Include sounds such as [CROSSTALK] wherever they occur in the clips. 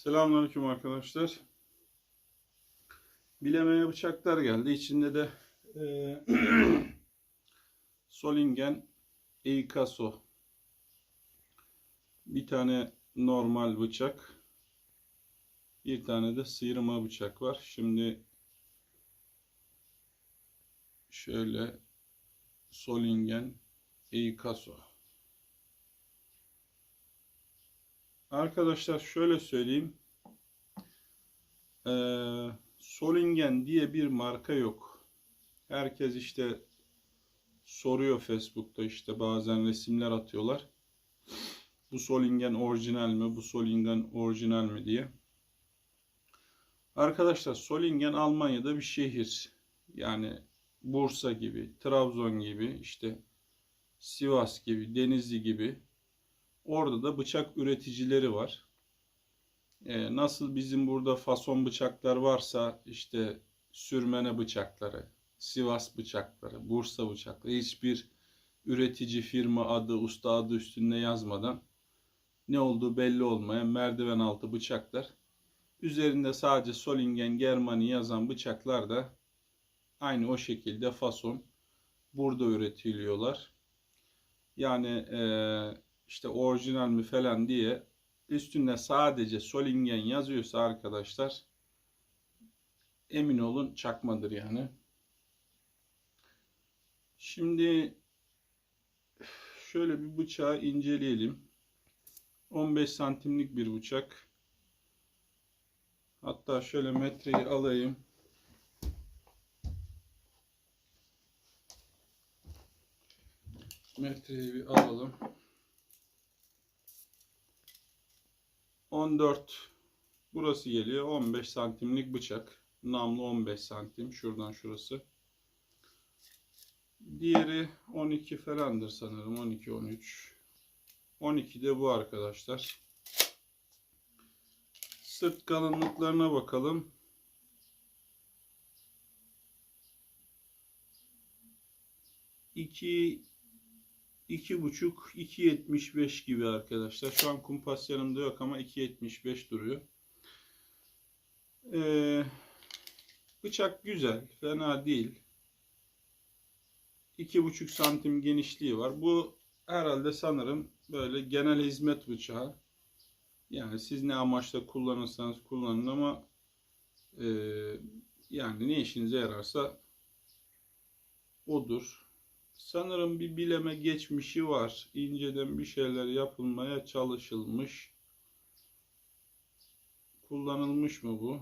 Selamünaleyküm arkadaşlar. Bilemeye bıçaklar geldi. İçinde de eee, [CLEARS THROAT] Solingen Eikaso. Bir tane normal bıçak. Bir tane de sıyırma bıçak var. Şimdi şöyle Solingen Eikaso. Arkadaşlar şöyle söyleyeyim. Ee, Solingen diye bir marka yok. Herkes işte soruyor Facebook'ta işte bazen resimler atıyorlar. Bu Solingen orijinal mi? Bu Solingen orijinal mi diye. Arkadaşlar Solingen Almanya'da bir şehir. Yani Bursa gibi, Trabzon gibi, işte Sivas gibi, Denizli gibi Orada da bıçak üreticileri var. Ee, nasıl bizim burada fason bıçaklar varsa işte sürmene bıçakları, Sivas bıçakları, Bursa bıçakları hiçbir üretici firma adı, usta adı üstünde yazmadan ne olduğu belli olmayan merdiven altı bıçaklar. Üzerinde sadece Solingen Germani yazan bıçaklar da aynı o şekilde fason burada üretiliyorlar. Yani eee işte orijinal mi falan diye üstünde sadece Solingen yazıyorsa arkadaşlar emin olun çakmadır yani. Şimdi şöyle bir bıçağı inceleyelim. 15 santimlik bir bıçak. Hatta şöyle metreyi alayım. Metreyi bir alalım. 14 burası geliyor 15 santimlik bıçak. Namlu 15 santim şuradan şurası. Diğeri 12 falandır sanırım 12 13 12 de bu arkadaşlar. Sırt kalınlıklarına bakalım. İki iki buçuk 2.75 gibi arkadaşlar. Şu an kumpas yanımda yok ama 2.75 duruyor. Ee, bıçak güzel. Fena değil. 2,5 santim genişliği var. Bu herhalde sanırım böyle genel hizmet bıçağı. Yani siz ne amaçla kullanırsanız kullanın ama e, yani ne işinize yararsa odur. Sanırım bir bileme geçmişi var. İnceden bir şeyler yapılmaya çalışılmış. Kullanılmış mı bu?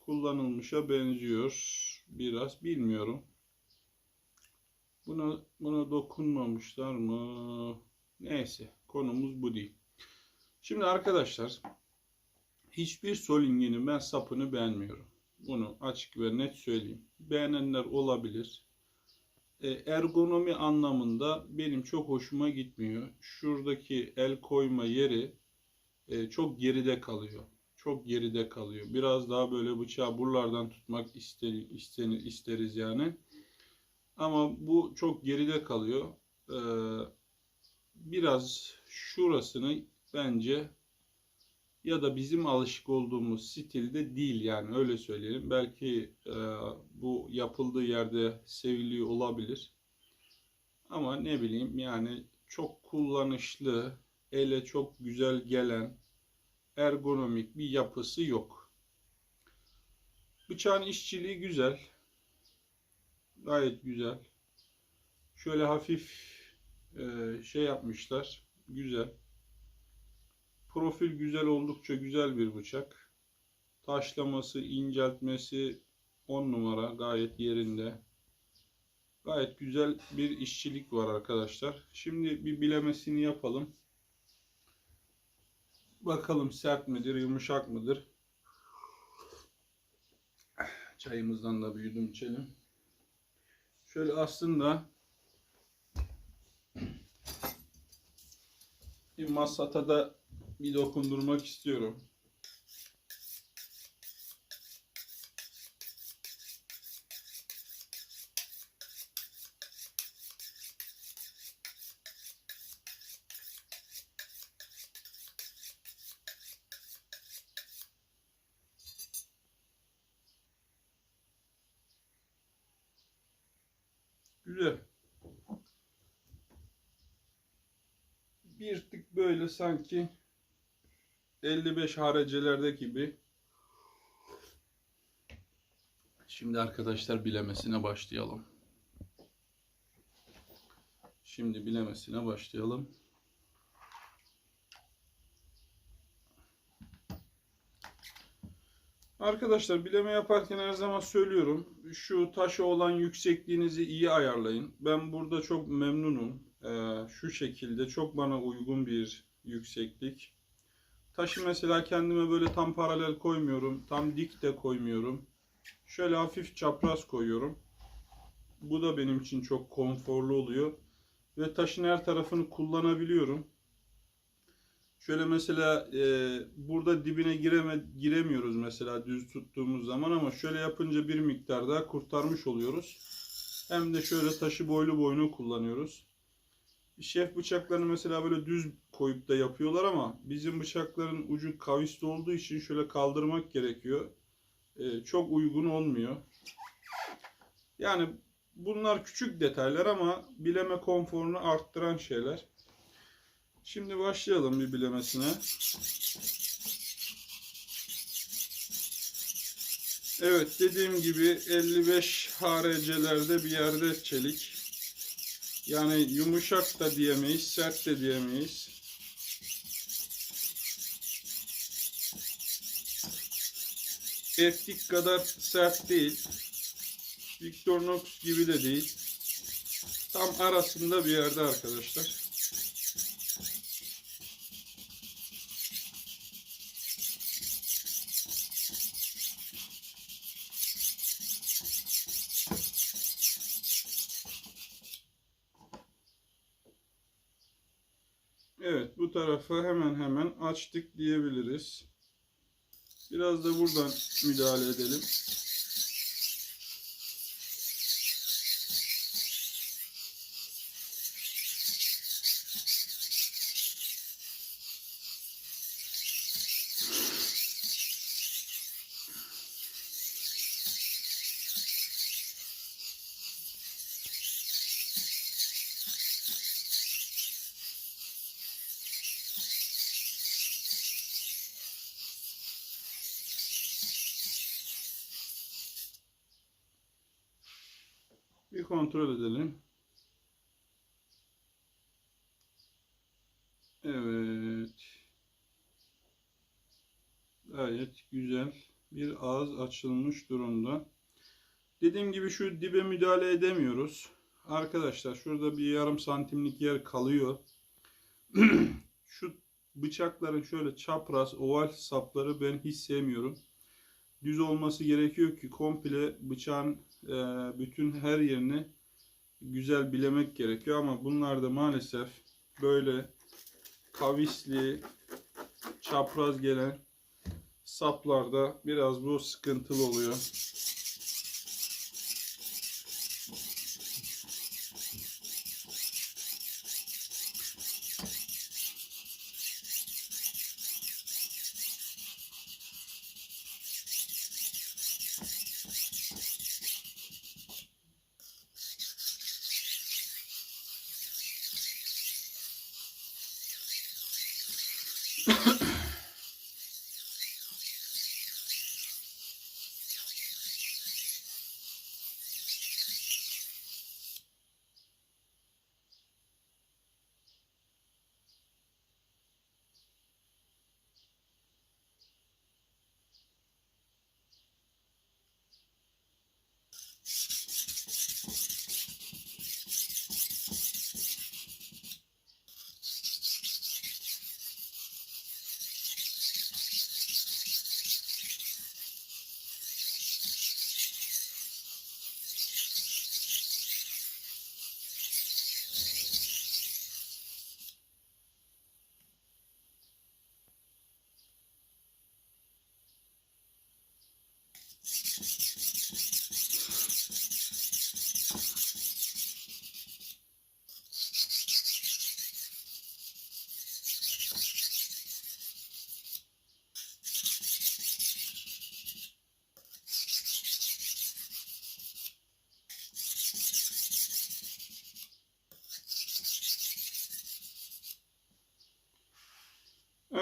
Kullanılmışa benziyor. Biraz bilmiyorum. Buna, buna dokunmamışlar mı? Neyse konumuz bu değil. Şimdi arkadaşlar hiçbir Solingen'in ben sapını beğenmiyorum. Bunu açık ve net söyleyeyim. Beğenenler olabilir ergonomi anlamında benim çok hoşuma gitmiyor. Şuradaki el koyma yeri e, çok geride kalıyor. Çok geride kalıyor. Biraz daha böyle bıçağı buralardan tutmak ister, istenir, isteriz yani. Ama bu çok geride kalıyor. E, biraz şurasını bence ya da bizim alışık olduğumuz stilde değil yani öyle söyleyelim. Belki e, bu yapıldığı yerde seviliyor olabilir. Ama ne bileyim yani çok kullanışlı, ele çok güzel gelen, ergonomik bir yapısı yok. Bıçağın işçiliği güzel. Gayet güzel. Şöyle hafif e, şey yapmışlar. Güzel. Profil güzel oldukça güzel bir bıçak. Taşlaması, inceltmesi 10 numara gayet yerinde. Gayet güzel bir işçilik var arkadaşlar. Şimdi bir bilemesini yapalım. Bakalım sert midir, yumuşak mıdır? Çayımızdan da büyüdüm içelim. Şöyle aslında bir masata da bir dokundurmak istiyorum. Güzel. Bir tık böyle sanki 55 harecelerde gibi. Şimdi arkadaşlar bilemesine başlayalım. Şimdi bilemesine başlayalım. Arkadaşlar bileme yaparken her zaman söylüyorum. Şu taşı olan yüksekliğinizi iyi ayarlayın. Ben burada çok memnunum. Ee, şu şekilde çok bana uygun bir yükseklik. Taşı mesela kendime böyle tam paralel koymuyorum. Tam dik de koymuyorum. Şöyle hafif çapraz koyuyorum. Bu da benim için çok konforlu oluyor. Ve taşın her tarafını kullanabiliyorum. Şöyle mesela e, burada dibine gireme, giremiyoruz mesela düz tuttuğumuz zaman ama şöyle yapınca bir miktar daha kurtarmış oluyoruz. Hem de şöyle taşı boylu boyunu kullanıyoruz. Şef bıçaklarını mesela böyle düz koyup da yapıyorlar ama bizim bıçakların ucu kavisli olduğu için şöyle kaldırmak gerekiyor. E, çok uygun olmuyor. Yani bunlar küçük detaylar ama bileme konforunu arttıran şeyler. Şimdi başlayalım bir bilemesine. Evet dediğim gibi 55 HRC'lerde bir yerde çelik. Yani yumuşak da diyemeyiz, sert de diyemeyiz. Eftik kadar sert değil. Victorinox gibi de değil. Tam arasında bir yerde arkadaşlar. Evet bu tarafı hemen hemen açtık diyebiliriz. Biraz da buradan müdahale edelim. Kontrol edelim. Evet. Gayet güzel. Bir ağız açılmış durumda. Dediğim gibi şu dibe müdahale edemiyoruz. Arkadaşlar şurada bir yarım santimlik yer kalıyor. [CLEARS THROAT] şu bıçakların şöyle çapraz oval sapları ben hiç sevmiyorum. Düz olması gerekiyor ki komple bıçağın e, bütün her yerini güzel bilemek gerekiyor ama bunlar da maalesef böyle kavisli çapraz gelen saplarda biraz bu sıkıntılı oluyor. you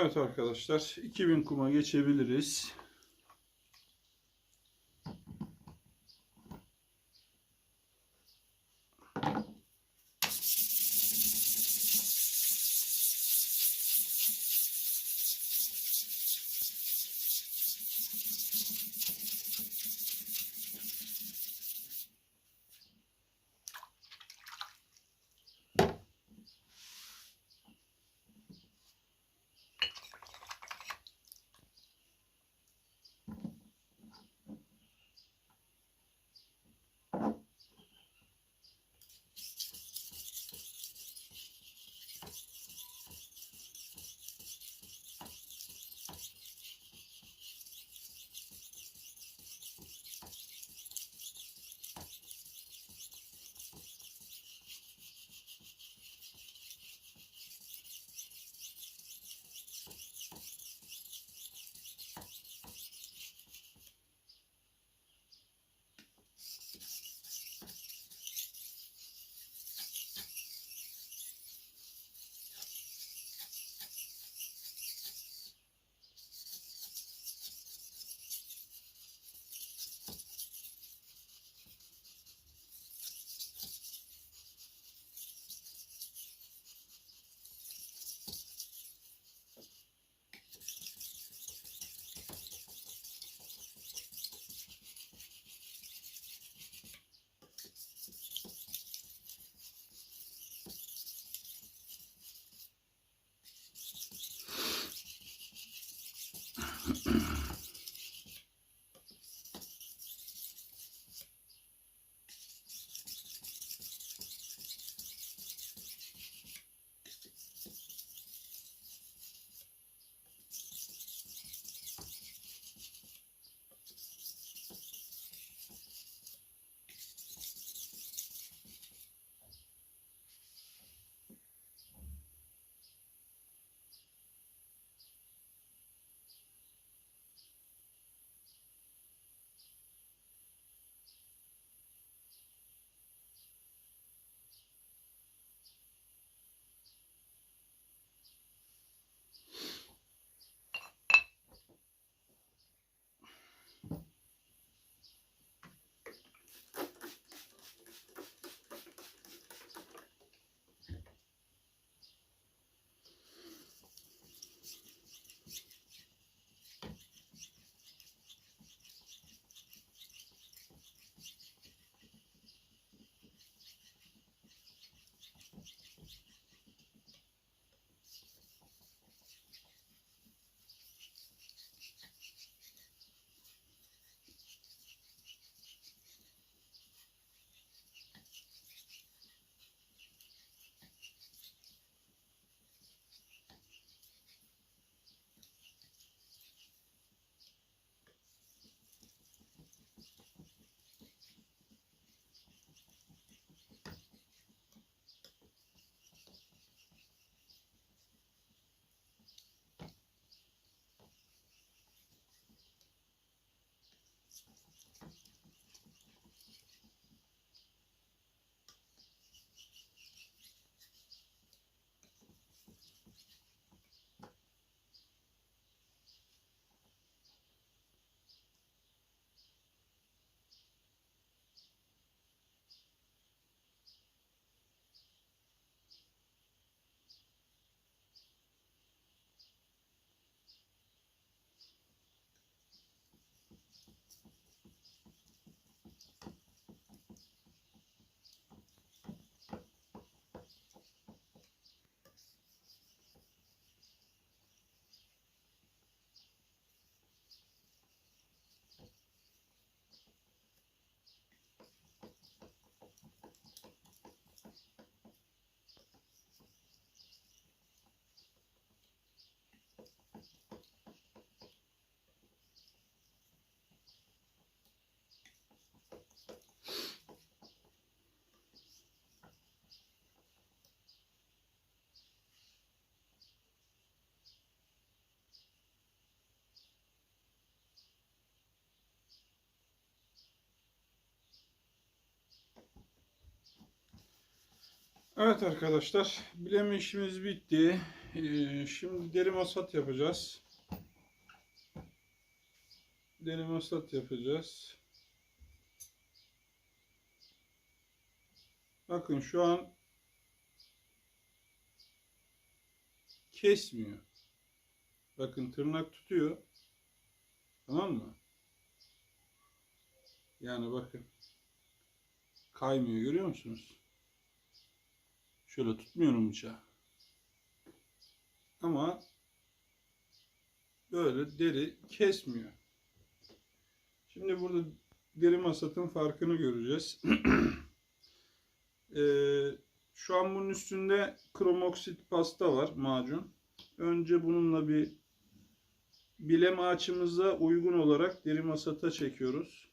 Evet arkadaşlar 2000 kuma geçebiliriz. Evet arkadaşlar, bileme işimiz bitti. Ee, şimdi deri masat yapacağız. Deri masat yapacağız. Bakın şu an kesmiyor. Bakın tırnak tutuyor. Tamam mı? Yani bakın. Kaymıyor görüyor musunuz? Şöyle tutmuyorum bıçağı. Ama böyle deri kesmiyor. Şimdi burada deri masatın farkını göreceğiz. [CLEARS THROAT] Ee, şu an bunun üstünde kromoksit pasta var macun. Önce bununla bir bileme açımıza uygun olarak deri masata çekiyoruz.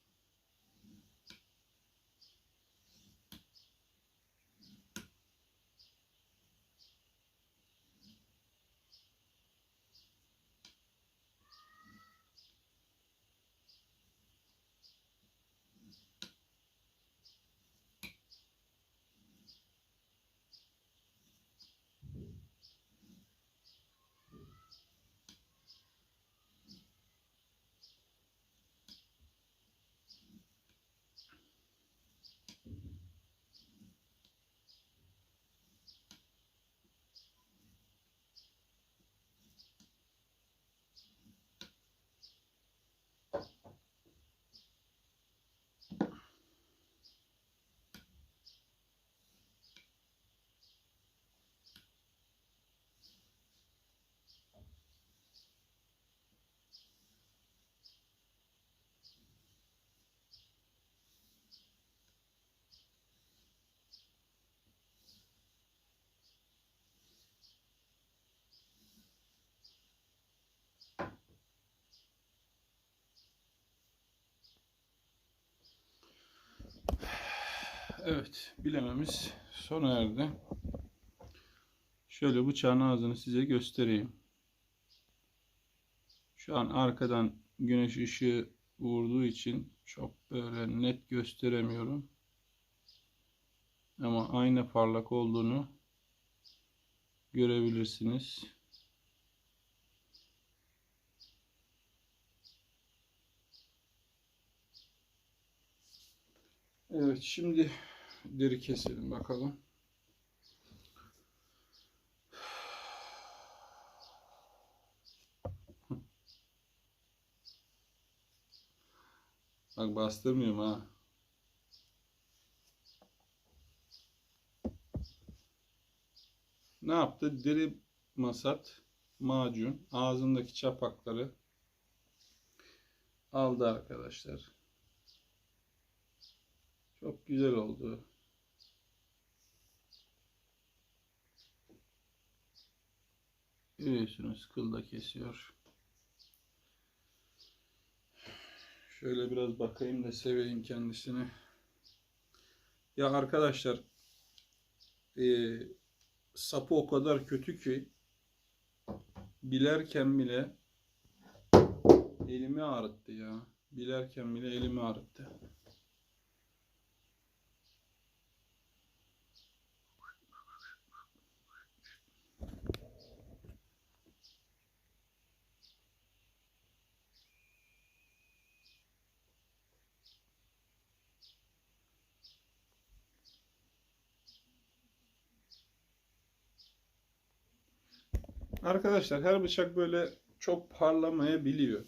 Evet, bilememiz sona erdi. Şöyle bıçağın ağzını size göstereyim. Şu an arkadan güneş ışığı vurduğu için çok böyle net gösteremiyorum. Ama aynı parlak olduğunu görebilirsiniz. Evet, şimdi deri keselim bakalım. Bak bastırmıyorum ha. Ne yaptı? Deri masat, macun, ağzındaki çapakları aldı arkadaşlar. Çok güzel oldu. Görüyorsunuz kılda kesiyor. Şöyle biraz bakayım da seveyim kendisini. Ya arkadaşlar e, sapı o kadar kötü ki bilerken bile elimi ağrıttı ya. Bilerken bile elimi ağrıttı. Arkadaşlar her bıçak böyle çok parlamayabiliyor.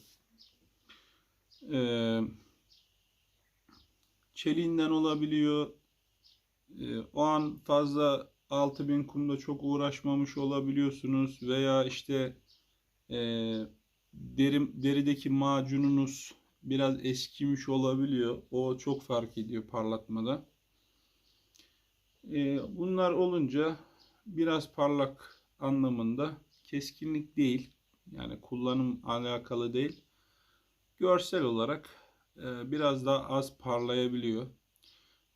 Ee, çeliğinden olabiliyor. Ee, o an fazla 6000 kumda çok uğraşmamış olabiliyorsunuz veya işte e, derim, derideki macununuz biraz eskimiş olabiliyor. O çok fark ediyor parlatmada. Ee, bunlar olunca biraz parlak anlamında keskinlik değil. Yani kullanım alakalı değil. Görsel olarak e, biraz daha az parlayabiliyor.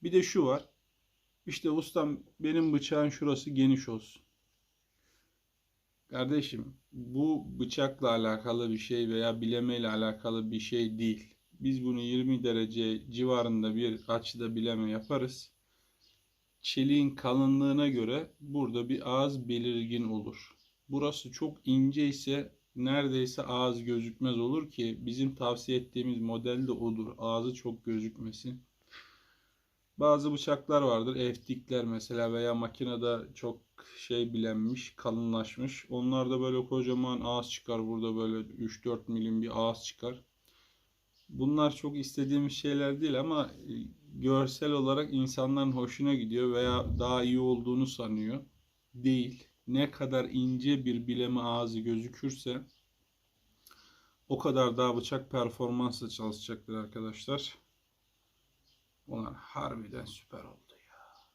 Bir de şu var. İşte ustam benim bıçağın şurası geniş olsun. Kardeşim bu bıçakla alakalı bir şey veya bilemeyle alakalı bir şey değil. Biz bunu 20 derece civarında bir açıda bileme yaparız. Çeliğin kalınlığına göre burada bir ağız belirgin olur. Burası çok ince ise neredeyse ağız gözükmez olur ki bizim tavsiye ettiğimiz model de odur. Ağzı çok gözükmesin. Bazı bıçaklar vardır. Eftikler mesela veya makinede çok şey bilenmiş, kalınlaşmış. Onlarda böyle kocaman ağız çıkar. Burada böyle 3-4 milim bir ağız çıkar. Bunlar çok istediğimiz şeyler değil ama e, görsel olarak insanların hoşuna gidiyor veya daha iyi olduğunu sanıyor. Değil. Ne kadar ince bir bileme ağzı gözükürse o kadar daha bıçak performansla çalışacaktır arkadaşlar. Ulan harbiden süper oldu ya.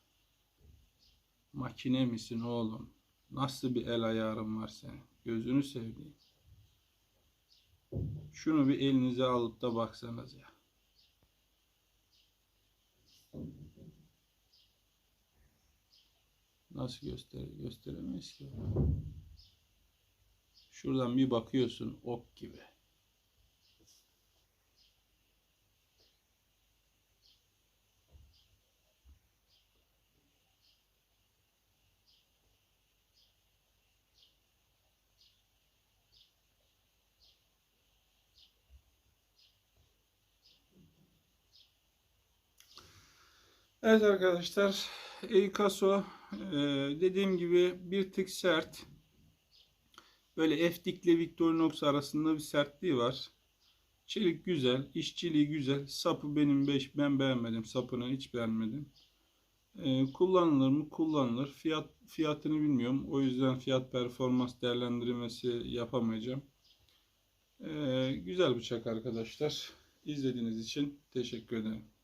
Makine misin oğlum? Nasıl bir el ayarın var senin? Gözünü seveyim. Şunu bir elinize alıp da baksanız ya. Nasıl göster gösteremeyiz ki? Şuradan bir bakıyorsun ok gibi. Evet arkadaşlar, Eikaso dediğim gibi bir tık sert. Böyle Eftik ile Victorinox arasında bir sertliği var. Çelik güzel, işçiliği güzel. Sapı benim beş, ben beğenmedim. Sapını hiç beğenmedim. E, kullanılır mı? Kullanılır. Fiyat fiyatını bilmiyorum. O yüzden fiyat performans değerlendirmesi yapamayacağım. E, güzel bıçak arkadaşlar. İzlediğiniz için teşekkür ederim.